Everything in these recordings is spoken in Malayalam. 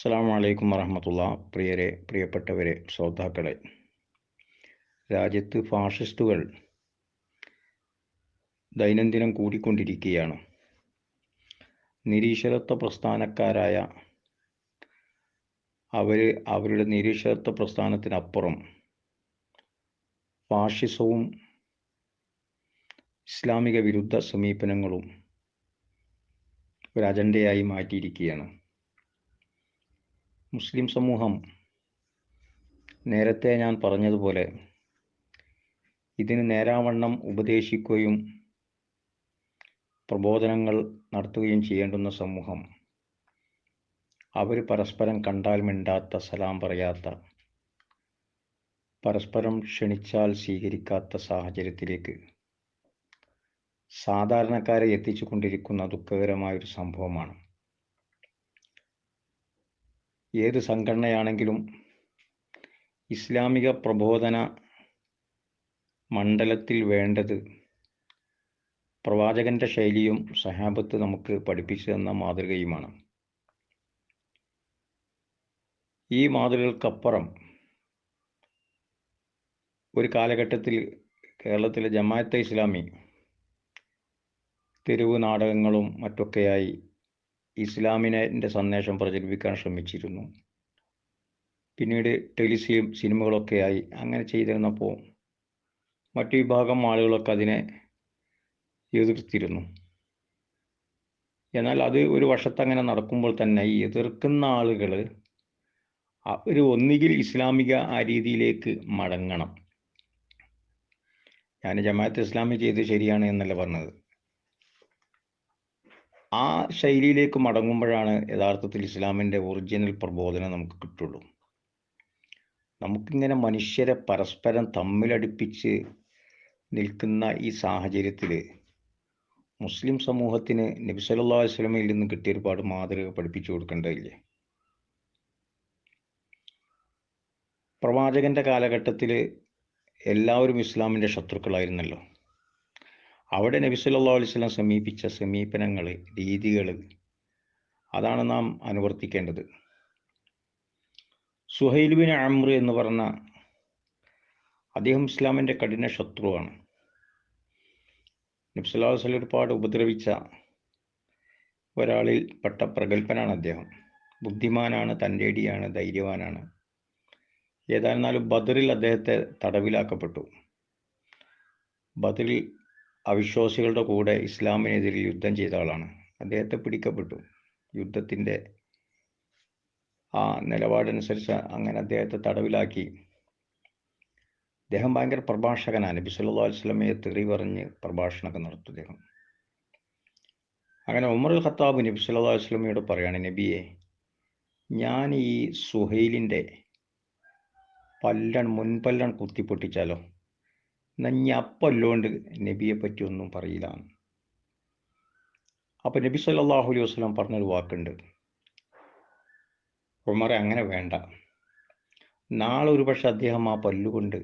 അസ്സാം വലൈക്കും വറഹമത്തുള്ള. പ്രിയരെ പ്രിയപ്പെട്ടവരെ ശ്രോതാക്കളെ. രാജ്യത്ത് ഫാഷിസ്റ്റുകൾ ദൈനംദിനം കൂടിക്കൊണ്ടിരിക്കുകയാണ്. നിരീശ്വരത്വ പ്രസ്ഥാനക്കാരായ അവർ അവരുടെ നിരീശ്വരത്വ പ്രസ്ഥാനത്തിനപ്പുറം ഫാഷിസവും ഇസ്ലാമിക വിരുദ്ധ സമീപനങ്ങളും ഒരു അജണ്ടയായി മാറ്റിയിരിക്കുകയാണ്. മുസ്ലിം സമൂഹം നേരത്തെ ഞാൻ പറഞ്ഞതുപോലെ ഇതിന് നേരാവണ്ണം ഉപദേശിക്കുകയും പ്രബോധനങ്ങൾ നടത്തുകയും ചെയ്യേണ്ടുന്ന സമൂഹം. അവർ പരസ്പരം കണ്ടാൽ മിണ്ടാത്ത സലാം പറയാത്ത പരസ്പരം ക്ഷണിച്ചാൽ സ്വീകരിക്കാത്ത സാഹചര്യത്തിലേക്ക് സാധാരണക്കാരെ എത്തിച്ചു കൊണ്ടിരിക്കുന്ന ദുഃഖകരമായൊരു സംഭവമാണ്. ഏത് സംഘടനയാണെങ്കിലും ഇസ്ലാമിക പ്രബോധന മണ്ഡലത്തിൽ വേണ്ടത് പ്രവാചകന്റെ ശൈലിയും സഹാബത്ത് നമുക്ക് പഠിപ്പിച്ചു തന്ന മാതൃകയുമാണ്. ഈ മാതൃകകൾക്കപ്പുറം ഒരു കാലഘട്ടത്തിൽ കേരളത്തിലെ ജമാഅത്തെ ഇസ്ലാമി തെരുവ് നാടകങ്ങളും മറ്റൊക്കെയായി ഇസ്ലാമിനെ സന്ദേശം പ്രചരിപ്പിക്കാൻ ശ്രമിച്ചിരുന്നു. പിന്നീട് ടെലിസിയും സിനിമകളൊക്കെ ആയി അങ്ങനെ ചെയ്തിരുന്നപ്പോൾ മറ്റു വിഭാഗം ആളുകളൊക്കെ അതിനെ എതിർത്തിരുന്നു. എന്നാൽ അത് ഒരു വർഷത്തങ്ങനെ നടക്കുമ്പോൾ തന്നെ ഈ എതിർക്കുന്ന ആളുകൾ അവർ ഒന്നുകിൽ ഇസ്ലാമിക ആ രീതിയിലേക്ക് മടങ്ങണം. ഞാൻ ജമാഅത്ത് ഇസ്ലാമി ചെയ്ത് ശരിയാണ് എന്നല്ല പറഞ്ഞത്? ആ ശൈലിയിലേക്ക് മടങ്ങുമ്പോഴാണ് യഥാർത്ഥത്തിൽ ഇസ്ലാമിന്റെ ഒറിജിനൽ പ്രബോധനം നമുക്ക് കിട്ടുള്ളൂ. നമുക്കിങ്ങനെ മനുഷ്യരെ പരസ്പരം തമ്മിലടിപ്പിച്ച് നിൽക്കുന്ന ഈ സാഹചര്യത്തിൽ മുസ്ലിം സമൂഹത്തിന് നബി വസ്ലമയിൽ നിന്ന് കിട്ടിയ ഒരുപാട് മാതൃക പഠിപ്പിച്ചു കൊടുക്കേണ്ടതില്ലേ? പ്രവാചകന്റെ കാലഘട്ടത്തിൽ എല്ലാവരും ഇസ്ലാമിന്റെ ശത്രുക്കളായിരുന്നല്ലോ. അവിടെ നബി സല്ലല്ലാഹു അലൈഹി വസല്ലം സമീപിച്ച സമീപനങ്ങൾ രീതികൾ അതാണ് നാം അനുവർത്തിക്കേണ്ടത്. സുഹൈൽ ബിൻ അമ്ര എന്ന് പറഞ്ഞ അദ്ദേഹം ഇസ്ലാമിന്റെ കഠിന ശത്രുവാണ്. നബി അലൈഹി വസല്ലം ഒരുപാട് ഉപദ്രവിച്ച ഒരാളിൽ പെട്ട പ്രഗത്ഭനാണ് അദ്ദേഹം. ബുദ്ധിമാനാണ് തന്റെടിയാണ് ധൈര്യവാനാണ്. ഏതായിരുന്നാലും ബദറിൽ അദ്ദേഹത്തെ തടവിലാക്കപ്പെട്ടു. ബദറിൽ അവിശ്വാസികളുടെ കൂടെ ഇസ്ലാമിനെതിരെ യുദ്ധം ചെയ്ത ആളാണ്. അദ്ദേഹത്തെ പിടിക്കപ്പെട്ടു. യുദ്ധത്തിന്റെ ആ നിലപാടനുസരിച്ച് അങ്ങനെ അദ്ദേഹത്തെ തടവിലാക്കി. അദ്ദേഹം ഭയങ്കര പ്രഭാഷകനാണ്. നബി സല്ലല്ലാഹു അലൈഹി വസല്ലമയെ തെറി പറഞ്ഞ് പ്രഭാഷണമൊക്കെ നടത്തും അദ്ദേഹം. അങ്ങനെ ഉമർ ഖത്താബ് നബി സല്ലല്ലാഹു വസ്ലമയോട് പറയാണ് നബിയെ ഞാൻ ഈ സുഹൈലിന്റെ പല്ലൺ മുൻപല്ലൺ കുത്തിപ്പൊട്ടിച്ചാലോ? എന്നാൽ ഞപ്പല്ലോണ്ട് നബിയെ പറ്റി ഒന്നും പറയില്ല അപ്പൊ നബി സല്ലാഹു അലൈഹി വസല്ലം പറഞ്ഞൊരു വാക്കുണ്ട്. ഉമറെ അങ്ങനെ വേണ്ട. നാളെ ഒരു പക്ഷെ അദ്ദേഹം ആ പല്ലുകൊണ്ട്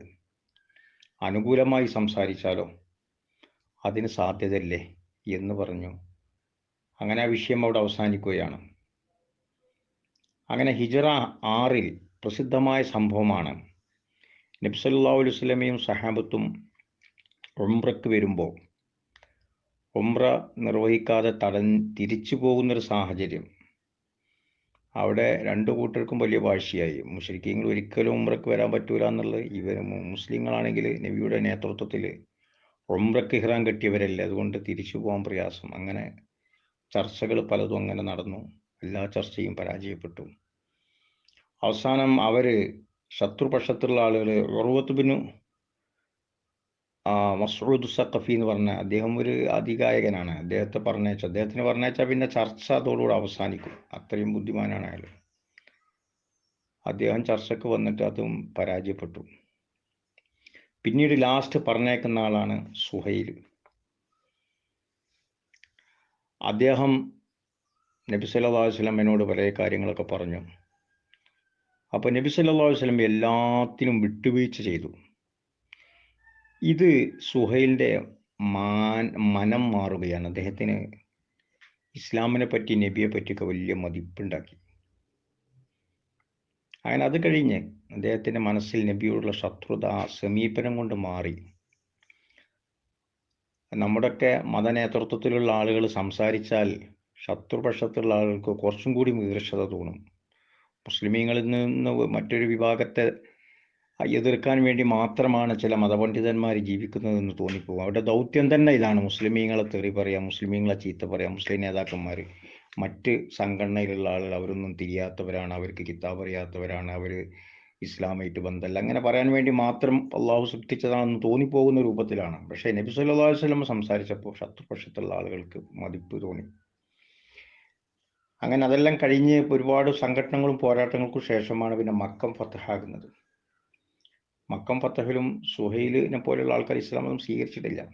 അനുകൂലമായി സംസാരിച്ചാലോ? അതിന് സാധ്യതയല്ലേ എന്ന് പറഞ്ഞു. അങ്ങനെ ആ വിഷയം അവിടെ അവസാനിക്കുകയാണ്. അങ്ങനെ ഹിജറ ആറിൽ പ്രസിദ്ധമായ സംഭവമാണ് നബി സല്ലല്ലാഹു അലൈഹി വസല്ലമയും സഹാബത്തും ഉംറക്ക് വരുമ്പോൾ ഉംറ നിർവഹിക്കാതെ തട തിരിച്ചു പോകുന്നൊരു സാഹചര്യം. അവിടെ രണ്ടു കൂട്ടർക്കും വലിയ വാശിയായി. മുസ്ലിങ്ങൾ ഒരിക്കലും ഉംറക്ക് വരാൻ പറ്റൂല എന്നുള്ളത് ഇവർ മുസ്ലിങ്ങളാണെങ്കിൽ നബിയുടെ നേതൃത്വത്തിൽ ഉംറക്ക് ഇഹ്റാൻ കെട്ടിയവരല്ലേ? അതുകൊണ്ട് തിരിച്ചു പോകാൻ പ്രയാസം. അങ്ങനെ ചർച്ചകൾ പലതും അങ്ങനെ നടന്നു. എല്ലാ ചർച്ചയും പരാജയപ്പെട്ടു. അവസാനം അവർ ശത്രുപക്ഷത്തുള്ള ആളുകൾ ഉറവത്ത് ബിനു മസൂദ് സഖഫി എന്ന് പറഞ്ഞ അദ്ദേഹം ഒരു അധികായകനാണ്. അദ്ദേഹത്തെ പറഞ്ഞയച്ച അദ്ദേഹത്തിന് പറഞ്ഞേച്ചാൽ പിന്നെ ചർച്ച അതോടുകൂടി അവസാനിക്കും. അത്രയും ബുദ്ധിമാനാണ് അയാൾ അദ്ദേഹം ചർച്ചക്ക് വന്നിട്ട് അതും പരാജയപ്പെട്ടു. പിന്നീട് ലാസ്റ്റ് പറഞ്ഞേക്കുന്ന ആളാണ് സുഹൈൽ അദ്ദേഹം നബി എന്നോട് പല കാര്യങ്ങളൊക്കെ പറഞ്ഞു. അപ്പോൾ നബി സല്ലാ വസ്ലം എല്ലാത്തിനും വിട്ടുവീഴ്ച ചെയ്തു. ഇത് സുഹൈലിന്റെ മാൻ മനം മാറുകയാണ്. അദ്ദേഹത്തിന് ഇസ്ലാമിനെ പറ്റി നബിയെ പറ്റിയൊക്കെ വലിയ മതിപ്പുണ്ടാക്കി. അങ്ങനെ അത് കഴിഞ്ഞ് അദ്ദേഹത്തിന്റെ മനസ്സിൽ നബിയോടുള്ള ശത്രുത സമീപനം കൊണ്ട് മാറി. നമ്മുടെയൊക്കെ മതനേതൃത്വത്തിലുള്ള ആളുകൾ സംസാരിച്ചാൽ ശത്രുപക്ഷത്തുള്ള ആളുകൾക്ക് കുറച്ചും കൂടി ഈർഷത തോന്നും. മുസ്ലിമീങ്ങളിൽ നിന്ന് മറ്റൊരു വിഭാഗത്തെ എതിർക്കാൻ വേണ്ടി മാത്രമാണ് ചില മതപണ്ഡിതന്മാർ ജീവിക്കുന്നതെന്ന് തോന്നിപ്പോകും. അവരുടെ ദൗത്യം തന്നെ ഇതാണ്. മുസ്ലിമീങ്ങളെ തെറി പറയാം മുസ്ലിമീങ്ങളെ ചീത്ത പറയാം മുസ്ലിം നേതാക്കന്മാർ മറ്റ് സംഘടനയിലുള്ള ആളുകൾ അവരൊന്നും തിരിയാത്തവരാണ് അവർക്ക് കിതാബ് അറിയാത്തവരാണ് അവർ ഇസ്ലാമായിട്ട് ബന്ധമല്ല അങ്ങനെ പറയാൻ വേണ്ടി മാത്രം അള്ളാഹു സൃഷ്ടിച്ചതാണെന്ന് തോന്നിപ്പോകുന്ന രൂപത്തിലാണ്. പക്ഷേ നബി സല്ലല്ലാഹു അലൈഹി വസല്ലം സംസാരിച്ചപ്പോൾ ശത്രുപക്ഷത്തുള്ള ആളുകൾക്ക് മതിപ്പ് തോന്നി. അങ്ങനെ അതെല്ലാം കഴിഞ്ഞ് ഒരുപാട് സംഘടനകളും പോരാട്ടങ്ങൾക്കും ശേഷമാണ് പിന്നെ മക്കം ഫത്തഹാകുന്നത്. മക്കം ഫത്തഹിലും സുഹൈലിനെ പോലെയുള്ള ആൾക്കാർ ഇസ്ലാമൊന്നും സ്വീകരിച്ചിട്ടില്ല.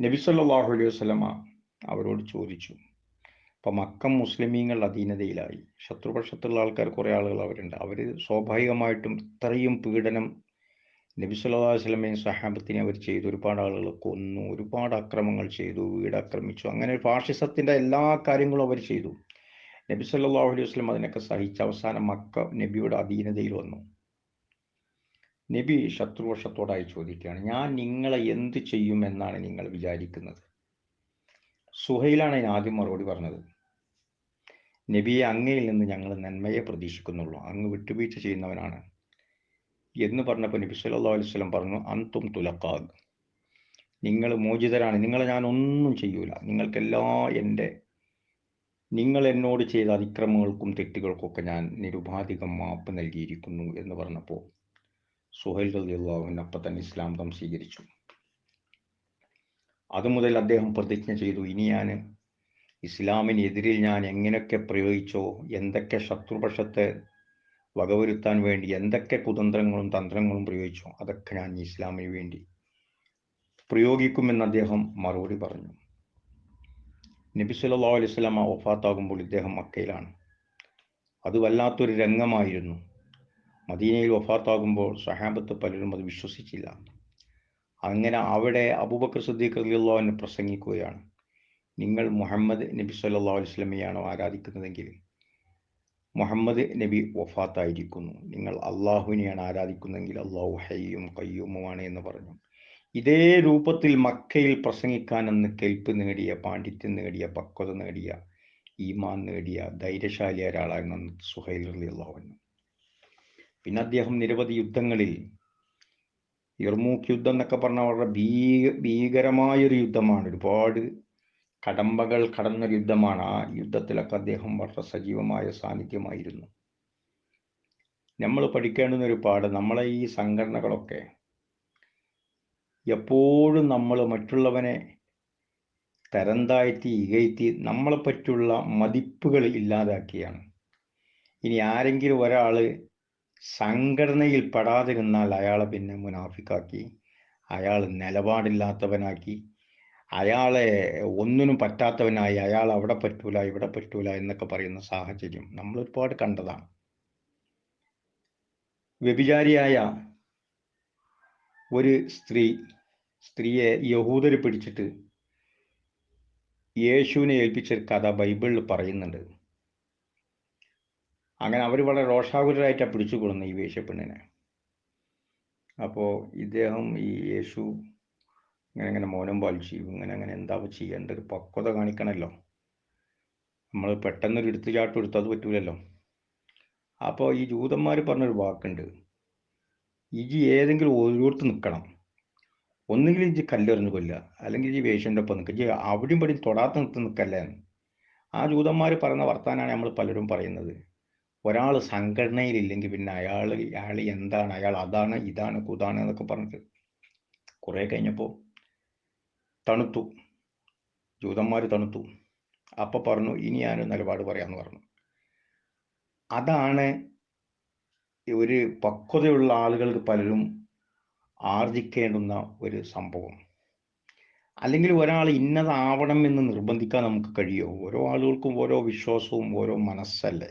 നബി സല്ലാഹു അലൈഹി വസല്ലമ അവരോട് ചോദിച്ചു അപ്പം മക്കം മുസ്ലിമീങ്ങൾ അധീനതയിലായി. ശത്രുപക്ഷത്തുള്ള ആൾക്കാർ കുറേ ആളുകൾ അവരുണ്ട്. അവർ സ്വാഭാവികമായിട്ടും ഇത്രയും പീഡനം നബി സല്ലല്ലാഹു വസ്ലമയും സഹാബത്തിനെ അവർ ചെയ്തു. ഒരുപാട് ആളുകൾ കൊന്നു. ഒരുപാട് അക്രമങ്ങൾ ചെയ്തു. വീട് ആക്രമിച്ചു. അങ്ങനെ ഫാഷിസത്തിന്റെ എല്ലാ കാര്യങ്ങളും അവർ ചെയ്തു. നബി സല്ലല്ലാഹു അലൈഹി വസ്ലം അതിനൊക്കെ സഹിച്ച് അവസാനം മക്ക നബിയുടെ അധീനതയിൽ വന്നു. നബി ശത്രുവശത്തോടായി ചോദിക്കുകയാണ് ഞാൻ നിങ്ങളെ എന്ത് ചെയ്യും എന്നാണ് നിങ്ങൾ വിചാരിക്കുന്നത്? സുഹൈലാണ് ഞാൻ ആദ്യം മറുപടി പറഞ്ഞത് നബിയെ അങ്ങയിൽ നിന്ന് ഞങ്ങൾ നന്മയെ പ്രതീക്ഷിക്കുന്നുള്ളൂ അങ്ങ് വിട്ടുവീഴ്ച ചെയ്യുന്നവനാണ്. എന്ന് പറഞ്ഞപ്പോൾ നബി സല്ലാ അലൈഹി വസല്ലം പറഞ്ഞു അന്തും തുലക്കാഗ് നിങ്ങൾ മോചിതരാണ് നിങ്ങളെ ഞാൻ ഒന്നും ചെയ്യൂല നിങ്ങൾക്കെല്ലാം എന്റെ നിങ്ങൾ എന്നോട് ചെയ്ത അതിക്രമങ്ങൾക്കും തെറ്റുകൾക്കൊക്കെ ഞാൻ നിരുപാധികം മാപ്പ് നൽകിയിരിക്കുന്നു എന്ന് പറഞ്ഞപ്പോൾ സുഹൈൽ റളിയല്ലാഹു അപ്പം തന്നെ ഇസ്ലാം തം സ്വീകരിച്ചു. അതുമുതൽ അദ്ദേഹം പ്രതിജ്ഞ ചെയ്തു ഇനി ഞാൻ ഇസ്ലാമിനെതിരിൽ ഞാൻ എങ്ങനെയൊക്കെ പ്രയോഗിച്ചോ എന്തൊക്കെ ശത്രുപക്ഷത്തെ വകവരുത്താൻ വേണ്ടി എന്തൊക്കെ കുതന്ത്രങ്ങളും തന്ത്രങ്ങളും പ്രയോഗിച്ചോ അതൊക്കെ ഞാൻ ഇസ്ലാമിന് വേണ്ടി പ്രയോഗിക്കുമെന്ന് അദ്ദേഹം മറുപടി പറഞ്ഞു. നബി സല്ലല്ലാഹു അലൈഹി വസല്ലമ വഫാത്താകുമ്പോൾ ഇദ്ദേഹം മക്കയിലാണ്. അത് വല്ലാത്തൊരു രംഗമായിരുന്നു. മദീനയിൽ വഫാത്താകുമ്പോൾ സഹാബത്ത് പലരും അത് വിശ്വസിച്ചില്ല. അങ്ങനെ അവിടെ അബൂബക്കർ സിദ്ദീഖ് റളിയല്ലാഹു പ്രസംഗിക്കുകയാണ്. നിങ്ങൾ മുഹമ്മദ് നബി സല്ലല്ലാഹു അലൈഹി വസല്ലമയാണ് ആരാധിക്കുന്നതെങ്കിൽ? മുഹമ്മദ് നബി വഫാത്തായിരിക്കുന്നു. നിങ്ങൾ അള്ളാഹുവിനെയാണ് ആരാധിക്കുന്നതെങ്കിൽ അള്ളാഹു ഹയ്യും കയ്യൂമുമാണ് എന്ന് പറഞ്ഞു. ഇതേ രൂപത്തിൽ മക്കയിൽ പ്രസംഗിക്കാൻ അന്ന് കെൽപ്പ് നേടിയ പാണ്ഡിത്യം നേടിയ പക്വത നേടിയ ഈമാൻ നേടിയ ധൈര്യശാലി ഒരാളായിരുന്നു സുഹൈൽ അൻഹു. പിന്നെ അദ്ദേഹം നിരവധി യുദ്ധങ്ങളിൽ ഇർമൂക്ക് യുദ്ധം എന്നൊക്കെ പറഞ്ഞാൽ വളരെ ഭീ ഭീകരമായൊരു യുദ്ധമാണ്. ഒരുപാട് കടമ്പകൾ കടന്നൊരു യുദ്ധമാണ്. ആ യുദ്ധത്തിലൊക്കെ അദ്ദേഹം വളരെ സജീവമായ സാന്നിധ്യമായിരുന്നു. നമ്മൾ പഠിക്കേണ്ടുന്ന ഒരു പാട് നമ്മളെ ഈ സംഘടനകളൊക്കെ എപ്പോഴും നമ്മൾ മറ്റുള്ളവനെ തരം താഴ്ത്തി നമ്മളെ പറ്റിയുള്ള മതിപ്പുകൾ ഇല്ലാതാക്കിയാണ്. ഇനി ആരെങ്കിലും ഒരാൾ സംഘടനയിൽ പെടാതെ നിന്നാൽ അയാളെ പിന്നെ മുനാഫിക്കാക്കി അയാൾ നിലപാടില്ലാത്തവനാക്കി അയാളെ ഒന്നിനും പറ്റാത്തവനായി അയാൾ അവിടെ പറ്റൂല ഇവിടെ പറ്റൂല എന്നൊക്കെ പറയുന്ന സാഹചര്യം നമ്മൾ ഒരുപാട് കണ്ടതാണ്. വ്യഭിചാരിയായ ഒരു സ്ത്രീ സ്ത്രീയെ യഹൂദർ പിടിച്ചിട്ട് യേശുവിനെ ഏൽപ്പിച്ച കഥ ബൈബിളിൽ പറയുന്നുണ്ട്. അങ്ങനെ അവർ വളരെ രോഷാകുലരായിട്ടാണ് പിടിച്ചു കൊടുക്കുന്നത് ഈ വേശ്യപ്പെണ്ണിനെ. അപ്പോൾ ഇദ്ദേഹം ഈ യേശു ഇങ്ങനെ ഇങ്ങനെ മോനം പാലിച്ചു ഇങ്ങനെ അങ്ങനെ എന്താ ചെയ്യേണ്ട ഒരു പക്വത കാണിക്കണമല്ലോ നമ്മൾ പെട്ടെന്നൊരു എടുത്തുചാട്ടം എടുത്തു അത് പറ്റൂലല്ലോ. അപ്പോൾ ഈ ജൂതന്മാർ പറഞ്ഞൊരു വാക്കുണ്ട്. ഇജി ഏതെങ്കിലും ഓരോരുത്ത് നിൽക്കണം ഒന്നുകിൽ ഇജി കല്ലെറിഞ്ഞ് കൊല്ലുക. അല്ലെങ്കിൽ ഇജി വേഷ്യന്റെ ഒപ്പം നിൽക്കുക. ഇജി അവിടെയും പടി തൊടാത്ത നിർത്തി നിൽക്കല്ലേ? ആ ജൂതന്മാർ പറയുന്ന വർത്താനാണ് നമ്മൾ പലരും പറയുന്നത്. ഒരാൾ സംഘടനയിലില്ലെങ്കിൽ പിന്നെ അയാൾ അയാൾ എന്താണ്? അയാൾ അതാണ് ഇതാണ് കുതാണ് എന്നൊക്കെ പറഞ്ഞിട്ട് കുറേ കഴിഞ്ഞപ്പോൾ തണുത്തു. ജൂതന്മാർ തണുത്തു. അപ്പോൾ പറഞ്ഞു ഇനി ഞാനൊരു നിലപാട് പറയാമെന്ന് പറഞ്ഞു. അതാണ് ഒരു പക്വതയുള്ള ആളുകൾക്ക് പലരും ആർജിക്കേണ്ടുന്ന ഒരു സംഭവം. അല്ലെങ്കിൽ ഒരാൾ ഇന്നതാവണം എന്ന് നിർബന്ധിക്കാൻ നമുക്ക് കഴിയുമോ ഓരോ ആളുകൾക്കും ഓരോ വിശ്വാസവും ഓരോ മനസ്സല്ലേ?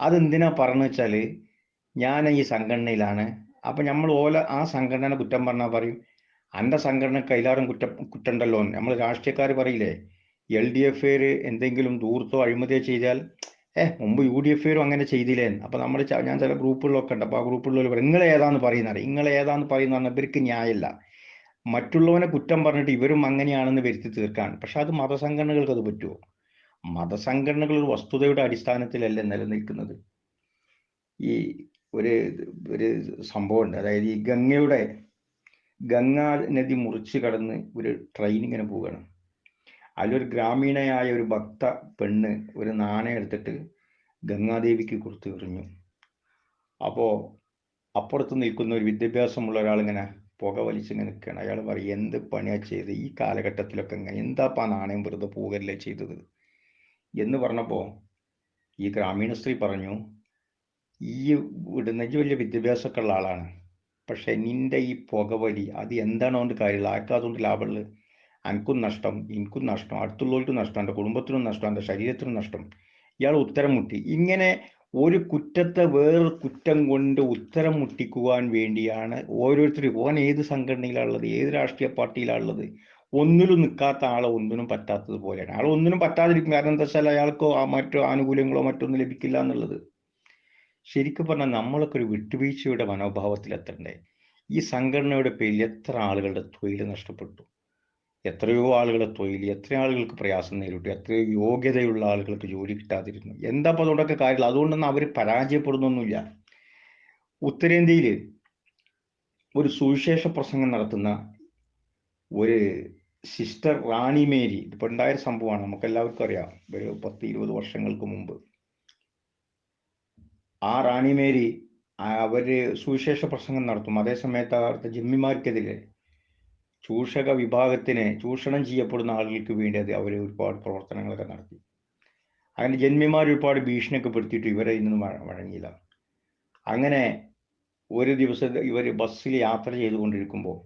അതെന്തിനാ പറഞ്ഞു വെച്ചാൽ ഞാൻ ഈ സംഘടനയിലാണ്. അപ്പൊ നമ്മൾ ഓല ആ സംഘടന കുറ്റം പറഞ്ഞാൽ പറയും. എന്റെ സംഘടന കൈലാറും കുറ്റ കുറ്റമുണ്ടല്ലോ നമ്മൾ രാഷ്ട്രീയക്കാർ പറയില്ലേ? എൽ ഡി എഫ് എന്തെങ്കിലും ദൂർത്തോ അഴിമതിയോ ചെയ്താൽ ഏ മുമ്പ് യു ഡി എഫ് അങ്ങനെ ചെയ്തില്ലേ അപ്പൊ നമ്മൾ ഞാൻ ചില ഗ്രൂപ്പുകളിലൊക്കെ ഉണ്ട്. അപ്പൊ ആ ഗ്രൂപ്പുകളിൽ നിങ്ങൾ ഏതാന്ന് പറയുന്നത് നിങ്ങൾ ഏതാന്ന് പറയുന്ന? ഇവർക്ക് ന്യായമല്ല. മറ്റുള്ളവനെ കുറ്റം പറഞ്ഞിട്ട് ഇവരും അങ്ങനെയാണെന്ന് വരുത്തി തീർക്കാണ്. പക്ഷെ അത് മതസംഘടനകൾക്ക് അത് പറ്റുമോ? മതസംഘടനകൾ ഒരു വസ്തുതയുടെ അടിസ്ഥാനത്തിലല്ല നിലനിൽക്കുന്നത്. ഈ ഒരു ഒരു സംഭവമുണ്ട്. അതായത് ഈ ഗംഗയുടെ ഗംഗാ നദി മുറിച്ച് കടന്ന് ഒരു ട്രെയിൻ ഇങ്ങനെ പോവുകയാണ്. അതിലൊരു ഗ്രാമീണയായ ഒരു ഭക്ത പെണ്ണ് ഒരു നാണയം എടുത്തിട്ട് ഗംഗാദേവിക്ക് കൊടുത്തു എറിഞ്ഞു. അപ്പോൾ അപ്പുറത്ത് നിൽക്കുന്ന ഒരു വിദ്യാഭ്യാസമുള്ള ഒരാളിങ്ങനെ പുക വലിച്ചിങ്ങനെ നിൽക്കുകയാണ്. അയാൾ പറയും എന്ത് പണിയാ ചെയ്ത് ഈ കാലഘട്ടത്തിലൊക്കെ ഇങ്ങനെ എന്താപ്പാ നാണയം വെറുതെ പോകല്ലേ ചെയ്തത്? എന്ന് പറഞ്ഞപ്പോൾ ഈ ഗ്രാമീണ സ്ത്രീ പറഞ്ഞു ഈ വിടുന്ന വലിയ വിദ്യാഭ്യാസമൊക്കെ ഉള്ള ആളാണ്. പക്ഷെ നിന്റെ ഈ പുകവലി അത് എന്താണോ കൊണ്ട് കാര്യമില്ല ആർക്കും അതുകൊണ്ട് ലാഭമുള്ളത് എനിക്കും നഷ്ടം എനിക്കും നഷ്ടം അടുത്തുള്ളവർക്കും നഷ്ടം എന്റെ കുടുംബത്തിനും നഷ്ടം എന്റെ ശരീരത്തിനും നഷ്ടം. ഇയാൾ ഉത്തരം മുട്ടി. ഇങ്ങനെ ഒരു കുറ്റത്തെ വേറൊരു കുറ്റം കൊണ്ട് ഉത്തരം മുട്ടിക്കുവാൻ വേണ്ടിയാണ് ഓരോരുത്തരും ഓൻ ഏത് സംഘടനയിലാണുള്ളത് ഏത് രാഷ്ട്രീയ പാർട്ടിയിലാണുള്ളത് ഒന്നിലും നിൽക്കാത്ത ആളെ ഒന്നിനും പറ്റാത്തത് പോലെയാണ്. ആൾ ഒന്നിനും പറ്റാതിരിക്കും. കാരണം എന്താ വെച്ചാൽ അയാൾക്കോ മറ്റോ ആനുകൂല്യങ്ങളോ മറ്റൊന്നും ലഭിക്കില്ല എന്നുള്ളത്. ശരിക്കും പറഞ്ഞാൽ നമ്മളൊക്കെ ഒരു വിട്ടുവീഴ്ചയുടെ മനോഭാവത്തിൽ എത്തണ്ടേ ഈ സംഘടനയുടെ പേരിൽ എത്ര ആളുകളുടെ തൊഴിൽ നഷ്ടപ്പെട്ടു? എത്രയോ ആളുകളുടെ തൊഴിൽ എത്ര ആളുകൾക്ക് പ്രയാസം നേരിട്ടു എത്രയോ യോഗ്യതയുള്ള ആളുകൾക്ക് ജോലി കിട്ടാതിരുന്നു. എന്താ അപ്പോൾ അതുകൊണ്ടൊക്കെ കാര്യമില്ല അതുകൊണ്ടൊന്നും അവർ പരാജയപ്പെടുന്നൊന്നുമില്ല. ഉത്തരേന്ത്യയിൽ ഒരു സുവിശേഷ പ്രസംഗം നടത്തുന്ന ഒരു സിസ്റ്റർ റാണി മേരി ഇപ്പൊ ഉണ്ടായ സംഭവമാണ് നമുക്ക് എല്ലാവർക്കും അറിയാം. ഒരു പത്ത് ഇരുപത് വർഷങ്ങൾക്ക് മുമ്പ്. ആ റാണി മേരി അവർ സുവിശേഷ പ്രസംഗം നടത്തും. അതേ സമയത്ത് അവിടുത്തെ ജിമ്മിമാർക്കെതിരെ ചൂഷക വിഭാഗത്തിന് ചൂഷണം ചെയ്യപ്പെടുന്ന ആളുകൾക്ക് വേണ്ടി അത് അവർ ഒരുപാട് പ്രവർത്തനങ്ങളൊക്കെ നടത്തി. അങ്ങനെ ജന്മിമാർ ഒരുപാട് ഭീഷണിയൊക്കെ പെടുത്തിയിട്ട് ഇവരെ ഇന്നും വഴങ്ങിയില്ല അങ്ങനെ ഒരു ദിവസം ഇവർ ബസ്സിൽ യാത്ര ചെയ്തുകൊണ്ടിരിക്കുമ്പോൾ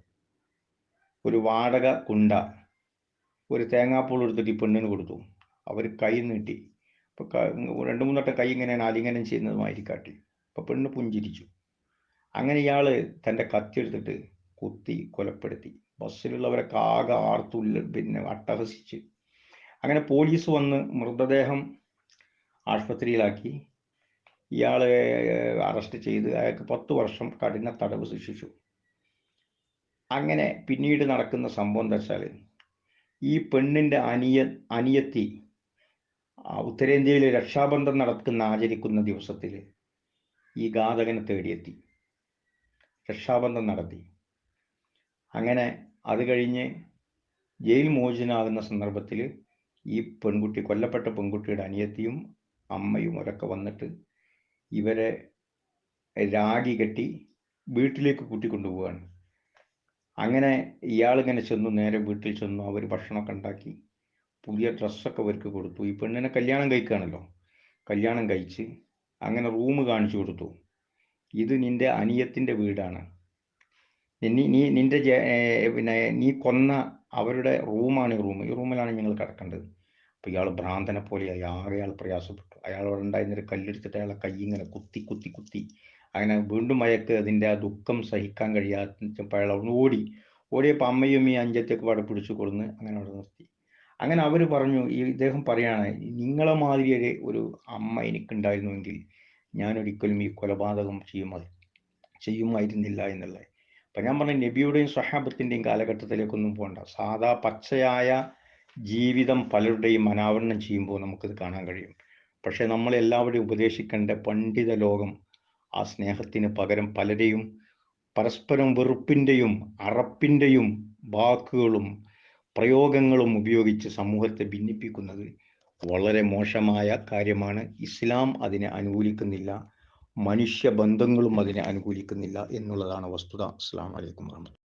ഒരു വാടക കുണ്ട ഒരു തേങ്ങാപ്പൂൾ എടുത്തിട്ട് ഈ പെണ്ണിന് കൊടുത്തു. അവർ കൈ നീട്ടി. ഇപ്പൊ രണ്ടു മൂന്നോട്ടം കൈ ഇങ്ങനെ ആലിംഗനം ചെയ്യുന്നതുമായി കാട്ടി. അപ്പൊ പെണ്ണ് പുഞ്ചിരിച്ചു. അങ്ങനെ ഇയാൾ തന്റെ കത്തി എടുത്തിട്ട് കുത്തി കൊലപ്പെടുത്തി. ബസ്സിലുള്ളവരൊക്കെ ആകെ ആർത്തുല്ല പിന്നെ അട്ടഹസിച്ച്. അങ്ങനെ പോലീസ് വന്ന് മൃതദേഹം ആശുപത്രിയിലാക്കി. ഇയാളെ അറസ്റ്റ് ചെയ്ത് അയാൾക്ക് പത്ത് വർഷം കഠിന തടവ് ശിക്ഷിച്ചു. അങ്ങനെ പിന്നീട് നടക്കുന്ന സംഭവം എന്താ വെച്ചാൽ ഈ പെണ്ണിന്റെ അനിയ അനിയത്തി ഉത്തരേന്ത്യയിൽ രക്ഷാബന്ധം നടക്കുന്ന ആചരിക്കുന്ന ദിവസത്തിൽ ഈ ഘാതകനെ തേടിയെത്തി. രക്ഷാബന്ധം നടത്തി. അങ്ങനെ അത് കഴിഞ്ഞ് ജയിൽ മോചനാകുന്ന സന്ദർഭത്തിൽ ഈ പെൺകുട്ടി കൊല്ലപ്പെട്ട പെൺകുട്ടിയുടെ അനിയത്തിയും അമ്മയും ഒരൊക്കെ വന്നിട്ട് ഇവരെ രാഗി കെട്ടി വീട്ടിലേക്ക് കൂട്ടിക്കൊണ്ടുപോവുകയാണ് അങ്ങനെ ഇയാളിങ്ങനെ ചെന്നു നേരെ വീട്ടിൽ ചെന്നു അവർ ഭക്ഷണമൊക്കെ ഉണ്ടാക്കി പുതിയ ഡ്രസ്സൊക്കെ അവർക്ക് കൊടുത്തു. ഈ പെണ്ണിനെ കല്യാണം കഴിക്കുകയാണല്ലോ. കല്യാണം കഴിച്ച് അങ്ങനെ റൂം കാണിച്ചു കൊടുത്തു. ഇത് നിന്റെ അനിയത്തിന്റെ വീടാണ്. നീ നീ നിന്റെ പിന്നെ നീ കൊന്ന അവരുടെ റൂമാണ് ഈ റൂം. ഈ റൂമിലാണ് ഞങ്ങൾ കിടക്കേണ്ടത്. അപ്പോൾ ഇയാൾ ഭ്രാന്തനെ പോലെ ആകെ അയാൾ പ്രയാസപ്പെട്ടു. അയാൾ അവിടെ ഉണ്ടായിരുന്നൊരു കല്ലെടുത്തിട്ട് അയാളെ കൈ ഇങ്ങനെ കുത്തി കുത്തി കുത്തി. അങ്ങനെ വീണ്ടും അയാൾക്ക് അതിന്റെ ആ ദുഃഖം സഹിക്കാൻ കഴിയാത്തപ്പോൾ അയാൾ അവിടെ ഓടി. ഓടിയപ്പോൾ അമ്മയും ഈ അഞ്ചത്തേക്ക് പാടെ പിടിച്ചു കൊടുന്ന് അങ്ങനെ അവിടെ നിർത്തി. അങ്ങനെ അവർ പറഞ്ഞു ഈ ഇദ്ദേഹം പറയാണ് നിങ്ങളെ മാതിരി ഒരു അമ്മ എനിക്കുണ്ടായിരുന്നുവെങ്കിൽ ഞാൻ ഒരിക്കലും ഈ കൊലപാതകം ചെയ്യുമായി ചെയ്യുമായിരുന്നില്ല എന്നുള്ളത്. അപ്പം ഞാൻ പറഞ്ഞ നബിയുടെയും സ്വഹാബത്തിന്റെയും കാലഘട്ടത്തിലേക്കൊന്നും പോകണ്ട. സാധാ പച്ചയായ ജീവിതം പലരുടെയും അനാവരണം ചെയ്യുമ്പോൾ നമുക്കിത് കാണാൻ കഴിയും. പക്ഷെ എല്ലാവരും ഉപദേശിക്കേണ്ട പണ്ഡിത ലോകം ആ സ്നേഹത്തിന് പകരം പലരെയും പരസ്പരം വെറുപ്പിന്റെയും അറപ്പിന്റെയും വാക്കുകളും പ്രയോഗങ്ങളും ഉപയോഗിച്ച് സമൂഹത്തെ ഭിന്നിപ്പിക്കുന്നത് വളരെ മോശമായ കാര്യമാണ്. ഇസ്ലാം അതിനെ അനുകൂലിക്കുന്നില്ല. മനുഷ്യ ബന്ധങ്ങളും അതിനെ അനുകൂലിക്കുന്നില്ല എന്നുള്ളതാണ് വസ്തുത. അസ്സാം വലൈക്കും വാഹമത്ത്